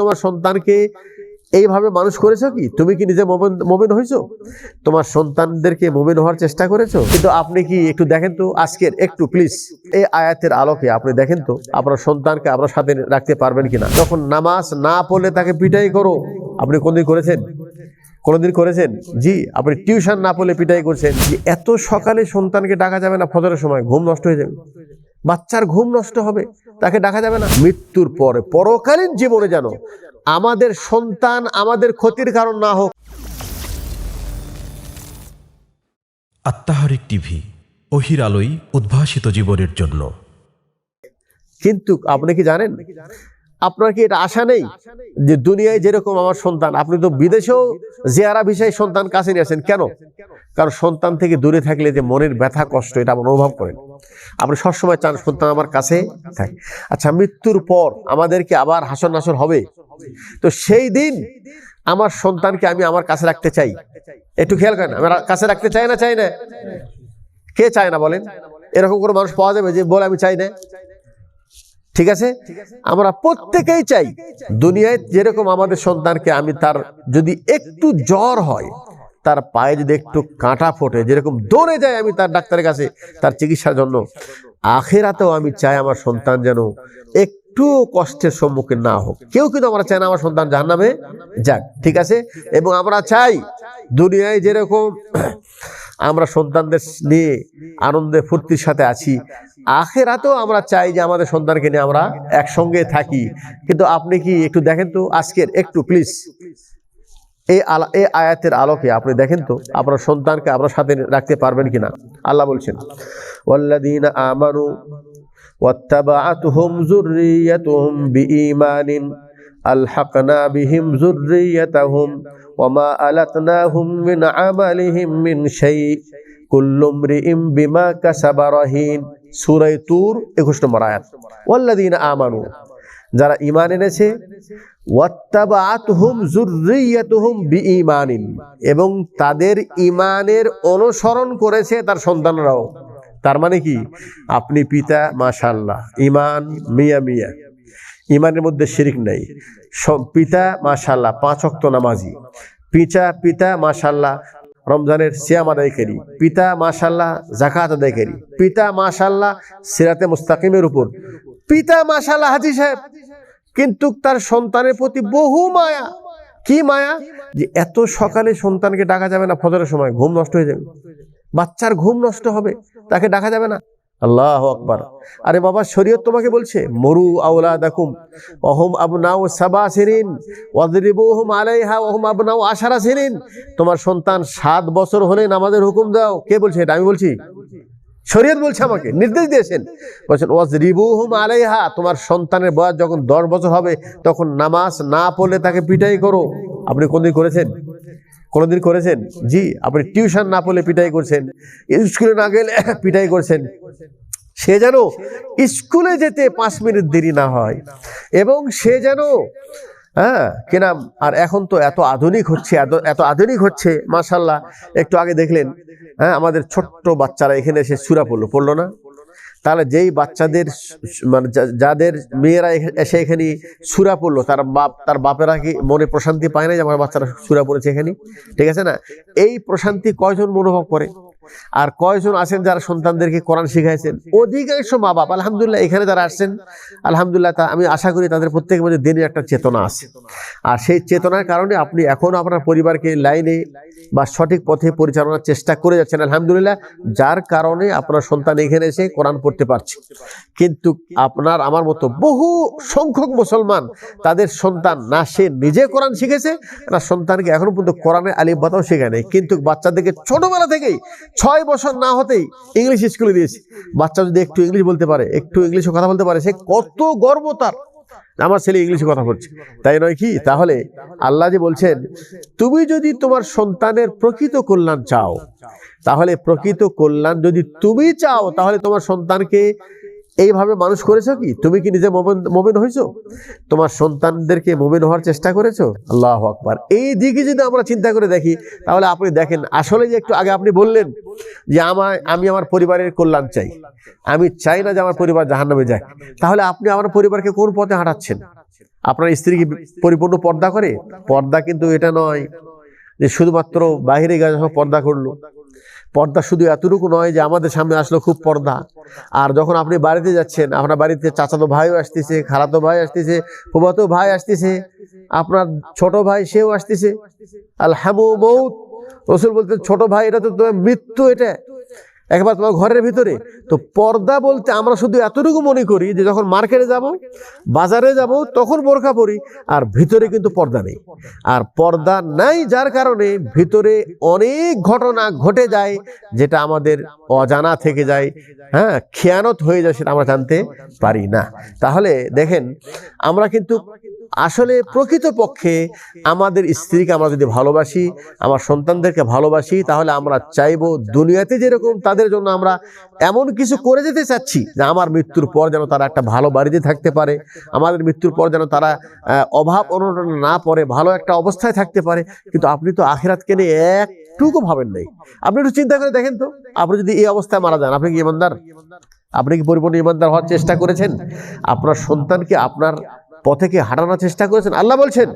তোমার সন্তানকে এইভাবে মানুষ করেছ কি? তুমি কি নিজে মোমেন হয়েছো তোমার সন্তানদেরকে মোমেন হওয়ার চেষ্টা করেছ? কিন্তু আপনি কি একটু দেখেন তো আজকের একটু প্লিজ এই আয়াতের আলোকে আপনি দেখেন তো আপনার সন্তানকে আপনার সাথে রাখতে পারবেন কিনা? যখন নামাজ না পড়লে তাকে পিটাই করো। আপনি কোনদিন করেছেন? কোনোদিন করেছেন? জি, আপনি টিউশন না পড়লে পিটাই করছেন। যে এত সকালে সন্তানকে ডাকা যাবে না, ফজরের সময় ঘুম নষ্ট হয়ে যাবে। বাচ্চার ঘুম নষ্ট হবে তাকে ডাকা যাবে না। মৃত্যুর পরে পরকালীন জীবনে যেন আমাদের সন্তান আমাদের ক্ষতির কারণ না হোক। আত্মাহারিক টিভি অহির আলোই উদ্ভাসিত জীবনের জন্য। কিন্তু আপনি কি জানেন? আপনার কি এটা আশা নেই যে দুনিয়ায় যেরকম আমার সন্তান আপনি তো বিদেশেও জেয়ারা বিষয় সন্তান কাছে নিয়ে আসেন। কেন? কারণ সন্তান থেকে দূরে থাকলে যে মনের ব্যথা, কষ্ট, এটা আপনি অনুভব করেন আপনি সবসময় চান সন্তান আমার কাছে থাকে। আচ্ছা মৃত্যুর পর আমাদেরকে আবার হাসন নাসর হবে? তো সেই দিন আমার সন্তানকে আমি আমার কাছে রাখতে চাই। একটু খেয়াল করেন, আমার কাছে রাখতে চাই না চাই না? কে চায় না বলেন? এরকম কোনো মানুষ পাওয়া যাবে যে বলে, আমি চাই না ঠিক আছে? আমরা প্রত্যেকেই চাই। দুনিয়ায় যেরকম আমাদের সন্তানকে আমি তার যদি একটু জ্বর হয় তার পায়ে যদি একটু কাঁটা ফোটে, যেরকম দৌড়ে যায় আমি তার ডাক্তারের কাছে তার চিকিৎসার জন্য, আখেরাতেও আমি চাই আমার সন্তান যেন একটু কষ্টের সম্মুখীন না হোক। কেউ কিন্তু আমরা চাই না আমার সন্তান যার নামে যাক, ঠিক আছে? এবং আমরা চাই দুনিয়ায় যেরকম আমরা সন্তানদের নিয়ে আনন্দে, ফুর্তির সাথে আছি, আখেরাতেও আমরা চাই যে আমাদের সন্তানকে নিয়ে আমরা একসঙ্গে থাকি। কিন্তু আপনি কি একটু দেখেন তো আজকের একটু প্লিজ এই আলা, এই আয়াতের আলোকে আপনি দেখেন তো আপনার সন্তানকে আপনার সাথে রাখতে পারবেন কিনা? আল্লাহ বলছেন, ওয়াল্লাযীনা আমানু ওয়াত্তাবাআতুহুম যুররিয়াতুহুম বিঈমানিন আলহাকনা বিহিম যুররিয়াতাহুম ওয়ামা আলাতনাহুম মিন আমালিহিম মিন শাই কুল্লু ইমরিইম বিমা কাসাবা রাহিন। সূরা তুর 21 নম্বর আয়াত। ওয়াল্লাযীনা আমানু যারা ইমান এনেছে এবং তাদের ঈমানের অনুসরণ করেছে তার সন্তানরাও। তার মানে কি? আপনি পিতা, মাশাআল্লাহ ইমান মিয়া মিয়া। ইমানের মধ্যে শিরিক নাই। পিতা, মাশাআল্লাহ, পাঁচ ওয়াক্ত নামাজি। পিতা পিতা, মাশাআল্লাহ, রমজানের সিয়াম আদায়কারী পিতা মাশাল্লাহ জাকাত আদায়কারী পিতা মাশাল্লাহ সিরাতে মুস্তাকিমের উপর। পিতা মাশাল্লাহ হাজি সাহেব কিন্তু তার সন্তানের প্রতি বহু মায়া। কি মায়া? যে এত সকালে সন্তানকে ডাকা যাবে না ফজরের সময়, ঘুম নষ্ট হয়ে যাবে। বাচ্চার ঘুম নষ্ট হবে, তাকে ডাকা যাবে না। আল্লাহ আকবার। আরে বাবা, শরীয়ত তোমাকে বলছে, মরু আউলা দেখুম অহম আবনাও সাবা সিরিন ওয়াদরিবুহুম আলাইহা, ওহম আবনাও আশারা সিরিন তোমার সন্তান সাত বছর হলে নামাজের হুকুম দাও। কে বলছে এটা? আমি বলছি। শরীয়ত বলছে আমাকে, নির্দেশ দিয়েছেন। বলছেন ওয়াজ রিবুহুম আলাইহা তোমার সন্তানের বয়স যখন দশ বছর হবে, তখন নামাজ না পড়লে তাকে পিটাই করো। আপনি কোনদিন করেছেন? কোনোদিন করেছেন? জি, আপনি টিউশন না পড়লে পিটাই করছেন। স্কুলে না গেলে পিটাই করছেন। সে যেন স্কুলে যেতে পাঁচ মিনিট দেরি না হয়। এবং সে যেন হ্যাঁ কিনা আর এখন তো এত আধুনিক হচ্ছে, এত আধুনিক হচ্ছে মাশাল্লাহ একটু আগে দেখলেন হ্যাঁ আমাদের ছোট্ট বাচ্চারা এখানে এসে সুরা পড়ল পড়ল না? তাহলে যেই বাচ্চাদের মানে যাদের মেয়েরা এসে এখানে সুরা পড়ল তার বাপ তার বাপেরা কি মনে প্রশান্তি পায় না যে আমার বাচ্চারা সুরা পড়েছে এখানে? ঠিক আছে না? এই প্রশান্তি কয়জন মনোভাব করে? আর কয়জন আছেন যারা সন্তানদেরকে কোরআন শিখাইছেন? অধিকাংশ মা বাপ আলহামদুলিল্লাহ, এখানে যারা আসছেন, আলহামদুলিল্লাহ, তা আমি আশা করি তাদের প্রত্যেকের মধ্যে দিনের একটা চেতনা আছে। আর সেই চেতনার কারণে আপনি এখনও আপনার পরিবারকে লাইনে বা সঠিক পথে পরিচালনার চেষ্টা করে যাচ্ছেন, আলহামদুলিল্লাহ, যার কারণে আপনার সন্তান এখানে এসে কোরআন পড়তে পারছে। কিন্তু আপনার, আমার মতো বহু সংখ্যক মুসলমান, তাদের সন্তান না, সে নিজে কোরআন শিখেছে, না সন্তানকে এখনও পর্যন্ত কোরআনের আলিফ বাতাও শেখায় নাই। কিন্তু বাচ্চাদেরকে ছোটবেলা থেকেই ছয় বছর না হতেই ইংলিশ স্কুলে দিয়েছি। বাচ্চা যদি একটু ইংলিশ বলতে পারে, একটু ইংলিশে কথা বলতে পারে, সে কত গর্ব তার। আমার ছেলে ইংলিশে কথা বলছে। তাই নয় কি? তাহলে আল্লাহ যে বলছেন, তুমি যদি তোমার সন্তানের প্রকৃত কল্যাণ চাও, তাহলে প্রকৃত কল্যাণ যদি তুমি চাও, তাহলে তোমার সন্তানকে এইভাবে মানুষ করেছ কি? তুমি কি নিজে মোমেন হয়েছো? তোমার সন্তানদেরকে মোমেন হওয়ার চেষ্টা করেছ? আল্লাহ আকবার। এই দিকে যদি আমরা চিন্তা করে দেখি, তাহলে আপনি দেখেন আসলে যে একটু আগে আপনি বললেন যে আমার, আমি আমার পরিবারের কল্যাণ চাই। আমি চাই না যে আমার পরিবার জাহান্নামে যাক। তাহলে আপনি আমার পরিবারকে কোন পথে হাঁটাচ্ছেন? আপনার স্ত্রী কি পরিপূর্ণ পর্দা করে? পর্দা কিন্তু এটা নয় যে শুধুমাত্র বাইরে গেছে পর্দা করল। পর্দা শুধু এতটুকু নয় যে আমাদের সামনে আসলো খুব পর্দা। আর যখন আপনি বাড়িতে যাচ্ছেন, আপনার বাড়িতে চাচাতো ভাইও আসতেছে, খালাতো ভাই আসতেছে ফুবাতো ভাই আসতেছে, আপনার ছোট ভাই সেও আসতেছে। আল হ্যামো বৌ রসুল বলতে ছোট ভাই, এটা তো তোমার মৃত্যু, এটা একবার তোমার ঘরের ভিতরে। তো পর্দা বলতে আমরা শুধু এতটুকু মনে করি যে যখন মার্কেটে যাব, বাজারে যাব, তখন বোরখা পরি, আর ভিতরে কিন্তু পর্দা নেই। আর পর্দা নাই যার কারণে ভিতরে অনেক ঘটনা ঘটে যায় যেটা আমাদের অজানা থেকে যায়। হ্যাঁ খেয়ানত হয়ে যায় সেটা আমরা জানতে পারি না। তাহলে দেখেন, আমরা কিন্তু আসলে প্রকৃতপক্ষে আমাদের স্ত্রীকে আমরা যদি ভালোবাসি, আমার সন্তানদেরকে ভালোবাসি, তাহলে আমরা চাইব দুনিয়াতে যেরকম তাদের জন্য আমরা এমন কিছু করে যেতে চাচ্ছি যে আমার মৃত্যুর পর যেন তারা একটা ভালো বাড়িতে থাকতে পারে, আমাদের মৃত্যুর পর যেন তারা অভাব অনটন না পড়ে, ভালো একটা অবস্থায় থাকতে পারে। কিন্তু আপনি তো আখিরাতকে নিয়ে একটুকু ভাবেন নাই। আপনি একটু চিন্তা করে দেখেন তো, আপনি যদি এই অবস্থায় মারা যান, আপনি কি ইমানদার? আপনি কি পরিপূর্ণ ইমানদার হওয়ার চেষ্টা করেছেন? আপনার সন্তানকে আপনার পথে কি হাঁটানোর চেষ্টা করেছেন? আল্লাহ বলছেন,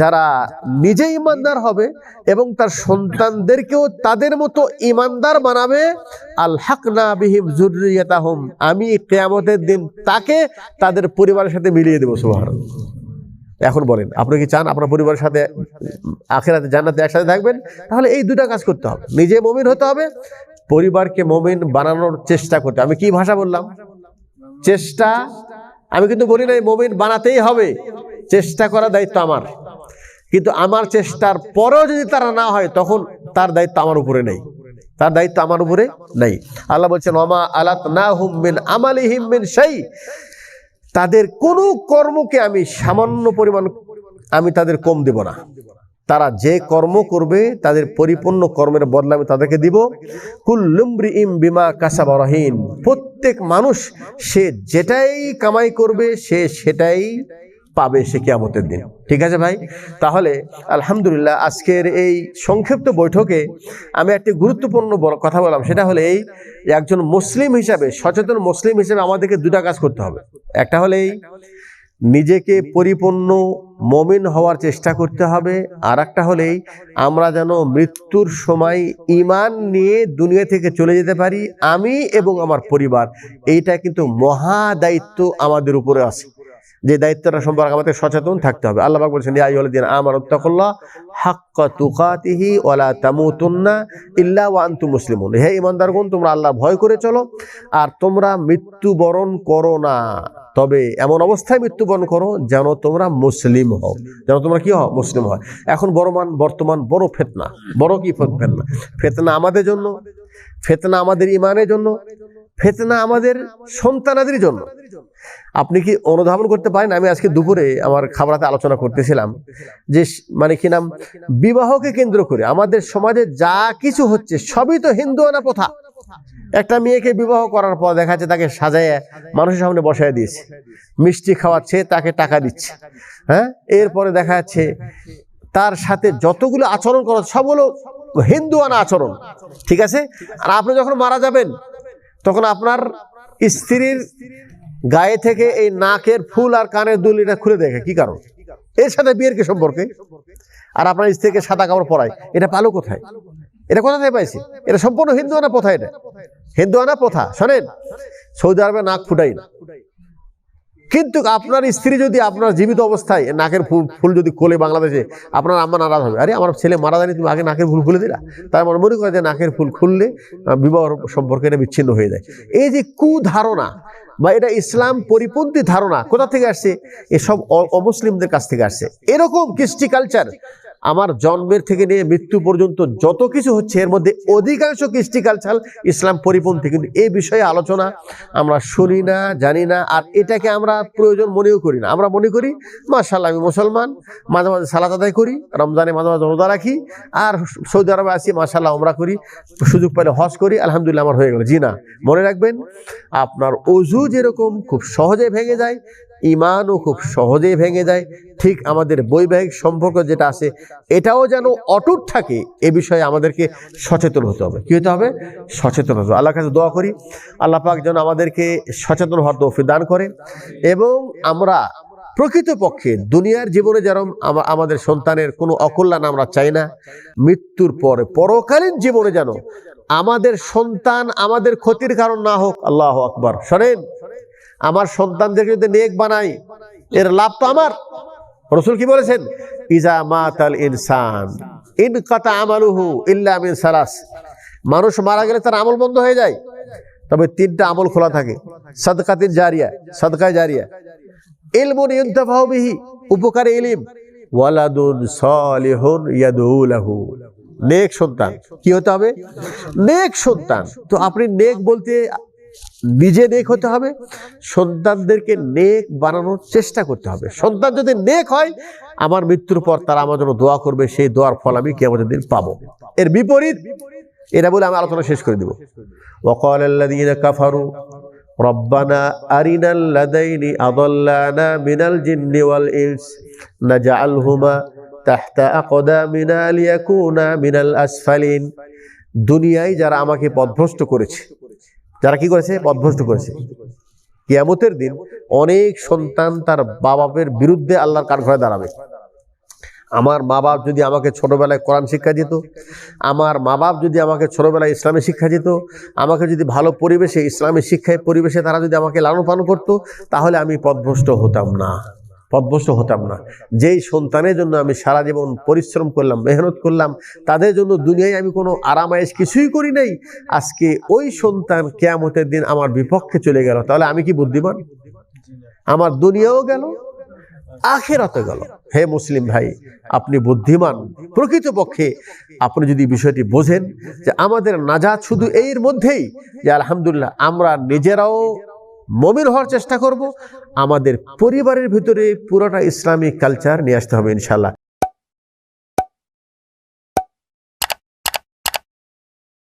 যারা নিজে ইমানদার হবে এবং তার সন্তানদেরকেও তাদের মতো ইমানদার বানাবে, আল হাকনা বিহিম জুরিয়াতাহুম আমি কেয়ামতের দিন তাকে তাদের পরিবারের সাথে মিলিয়ে দেবো সুবহান এখন বলেন, আপনি কি চান আপনার পরিবারের সাথে আখেরাতে জান্নাতে একসাথে থাকবেন? তাহলে এই দুটা কাজ করতে হবে। নিজে মমিন হতে হবে, পরিবারকে মমিন বানানোর চেষ্টা করতে আমি কি ভাষা বললাম? চেষ্টা আমি কিন্তু বলি নাই, মমিন বানাতেই হবে। চেষ্টা করার দায়িত্ব আমার। কিন্তু আমার চেষ্টার পরেও যদি তারা না হয়, তখন তার দায়িত্ব আমার উপরে নেই। তার দায়িত্ব আমার উপরে নেই। আল্লাহ বলছেন অমা আলাত না হুমবেন আমালি হিমবেন সেই তাদের কোনো কর্মকে আমি সামান্য পরিমাণ, আমি তাদের কম দেব না। তারা যে কর্ম করবে, তাদের পরিপূর্ণ কর্মের বদলা আমি তাদেরকে দিব। কুল্লুমরি ইম বিমা কাসাবরহীন প্রত্যেক মানুষ সে যেটাই কামাই করবে, সে সেটাই পাবে সে কেয়ামতের দিন। ঠিক আছে ভাই? তাহলে আলহামদুলিল্লাহ আজকের এই সংক্ষিপ্ত বৈঠকে আমি একটি গুরুত্বপূর্ণ কথা বললাম। সেটা হলে এই, একজন মুসলিম হিসাবে, সচেতন মুসলিম হিসাবে আমাদেরকে দুটা কাজ করতে হবে। একটা হলে এই নিজেকে পরিপূর্ণ মমিন হওয়ার চেষ্টা করতে হবে। আর একটা হলেই আমরা যেন মৃত্যুর সময় ইমান নিয়ে দুনিয়া থেকে চলে যেতে পারি আমি এবং আমার পরিবার। এইটা কিন্তু মহা দায়িত্ব আমাদের উপরে আছে। যে দায়িত্বটা সম্পর্কে আমাদের সচেতন থাকতে হবে। আল্লাহ বলছেন, ইয়া আইয়ুহাল্লাযীনা আমানু তাকুল্লাহ হাক্কা তুকাতিহি ওয়ালা তামুতুন্না ইল্লা ওয়া আনতুম মুসলিমুন। হে ঈমানদারগণ, তোমরা আল্লাহ ভয় করে চলো আর তোমরা মৃত্যুবরণ করো না। তবে এমন অবস্থায় মৃত্যুবরণ করো যেন তোমরা মুসলিম হও। যেন তোমরা কি হও? মুসলিম হয়। এখন বর্তমান বর্তমান বড় ফেতনা। বড় কি ফেতনা? ফেতনা আমাদের জন্য, ফেতনা আমাদের ইমানের জন্য, ফেতনা আমাদের সন্তানাদের জন্য। আপনি কি অনুধাবন করতে পারেন? আমি আজকে দুপুরে আমার খাবারাতে আলোচনা করতেছিলাম যে মানে কি নাম? বিবাহকে কেন্দ্র করে আমাদের সমাজে যা কিছু হচ্ছে সবই তো হিন্দু আনা প্রথা। একটা মেয়েকে বিবাহ করার পর দেখা যাচ্ছে তাকে সাজায় মানুষের সামনে বসায় দিয়েছে। মিষ্টি খাওয়াচ্ছে, তাকে টাকা দিচ্ছে। হ্যাঁ? এরপরে দেখা যাচ্ছে তার সাথে যতগুলো আচরণ করা সবগুলো হিন্দু আনা আচরণ। ঠিক আছে? আর আপনি যখন মারা যাবেন, তখন আপনার স্ত্রীর গায়ে থেকে এই নাকের ফুল আর কানের দুল এটা খুলে দেখে, কি কারণ? এর সাথে বিয়ের কি সম্পর্কে? আর আপনার স্ত্রীকে সাদা কাপড় পরায়, এটা পালো কোথায়? এটা কোথা থেকে পাইছে? এটা সম্পূর্ণ হিন্দুয়ানা প্রথা এটা? হিন্দুয়ানা প্রথা, শোনেন, সৌদি আরবে নাক ফুটাই না কিন্তু আপনার স্ত্রী যদি আপনার জীবিত অবস্থায় নাকের ফুল ফুল যদি কোলে বাংলাদেশে, আপনার আম্মা নারাজ হবে। আরে, আমার ছেলে মারা যায়নি, তুমি আগে নাকের ফুল খুলে দিলা। তার মানে মনে করে যে নাকের ফুল খুললে বিবাহ সম্পর্কে এটা বিচ্ছিন্ন হয়ে যায়। এই যে কুধারণা বা এটা ইসলাম পরিপন্থী ধারণা, কোথা থেকে আসছে? এসব অমুসলিমদের কাছ থেকে আসছে। এরকম কৃষ্টি কালচার আমার জন্মের থেকে নিয়ে মৃত্যু পর্যন্ত যত কিছু হচ্ছে, এর মধ্যে অধিকাংশ কৃষ্টি কালচার ইসলাম পরিপন্থী। কিন্তু এই বিষয়ে আলোচনা আমরা শুনি না, জানি না, আর এটাকে আমরা প্রয়োজন মনেও করি না। আমরা মনে করি মার্শাল্লাহ আমি মুসলমান, মাঝে মাঝে সালাত আদায় করি, রমজানে মাঝে মাঝে রোজা রাখি, আর সৌদি আরবে আসি মার্শাল্লাহ আমরা করি, সুযোগ পেলে হজ করি, আলহামদুলিল্লাহ, আমার হয়ে গেল। জি না, মনে রাখবেন, আপনার অজু যেরকম খুব সহজে ভেঙে যায় ইমানও খুব সহজেই ভেঙে যায়। ঠিক আমাদের বৈবাহিক সম্পর্ক যেটা আছে, এটাও যেন অটুট থাকে, এ বিষয়ে আমাদেরকে সচেতন হতে হবে। কী হতে হবে? সচেতন হতে হবে। আল্লাহর কাছে দোয়া করি। আল্লাহ পাক যেন আমাদেরকে সচেতন হওয়ার তৌফিক দান করে এবং আমরা প্রকৃতপক্ষে দুনিয়ার জীবনে যেরকম আমাদের সন্তানের কোনো অকল্যাণ আমরা চাই না, মৃত্যুর পরে পরকালীন জীবনে যেন আমাদের সন্তান আমাদের ক্ষতির কারণ না হোক, আল্লাহ আকবর। শোনেন? আমার সন্তানদেরকে যদি নেক বানাই। এর লাভ তো আমার। রসুল কি বলেছেন? ইজা মাতাল ইনসান, ইন কাতা আমালুহু ইল্লা মিন সালাস। মানুষ মারা গেলে তার আমল বন্ধ হয়ে যায়। তবে তিনটা আমল খোলা থাকে। সদকাতিন জারিয়া, সদকায় জারিয়া। ইলমুন ইউনতাফাহু বিহি, উপকারী ইলিম। ওয়ালাদুন সালিহুন ইয়াদউ লাহু। নেক সন্তান, কি হতে হবে? নেক সন্তান। তো আপনি নেক বলতে নিজে নেক হতে হবে সন্তানদেরকে নেক বানানোর চেষ্টা করতে হবে সন্তান যদি নেক হয় আমার মৃত্যুর পর তারা আমার জন্য দোয়া করবে সেই দোয়ার ফল আমি কেমন দিন পাবো এর বিপরীত এটা বলে আমি আলোচনা শেষ করে দিব وقال الذين كفروا ربنا أرنا الذين أضلانا من الجن والإنس نجعلهما تحت أقدامنا ليكونا من الأسفلين দুনিয়ায় যারা আমাকে পথভ্রষ্ট করেছে যারা কি করেছে? পথভ্রষ্ট করেছে। কিয়ামতের দিন অনেক সন্তান তার মা বাপের বিরুদ্ধে আল্লাহর কান ঘরে দাঁড়াবে। আমার মা বাপ যদি আমাকে ছোটবেলায় কোরআন শিক্ষা দিত, আমার মা বাপ যদি আমাকে ছোটবেলায় ইসলামী শিক্ষা দিত, আমাকে যদি ভালো পরিবেশে, ইসলামী শিক্ষায় পরিবেশে তারা যদি আমাকে লালন পালন করতো, তাহলে আমি পথভ্রষ্ট হতাম না। পথভ্রষ্ট হতাম না। যেই সন্তানের জন্য আমি সারা জীবন পরিশ্রম করলাম, মেহনত করলাম, তাদের জন্য দুনিয়ায় আমি কোনো আরামায়েশ কিছুই করি নাই। আজকে ওই সন্তান কেয়ামতের দিন আমার বিপক্ষে চলে গেল। তাহলে আমি কি বুদ্ধিমান? আমার দুনিয়াও গেল, আখেরাতে গেল। হে মুসলিম ভাই, আপনি বুদ্ধিমান প্রকৃতপক্ষে। আপনি যদি বিষয়টি বোঝেন যে আমাদের নাজাত শুধু এর মধ্যেই যে আলহামদুলিল্লাহ, আমরা নিজেরাও মমিন হওয়ার চেষ্টা করব। আমাদের পরিবারের ভিতরে পুরোটা ইসলামিক কালচার নিয়ে আসতে হবে ইনশাল্লাহ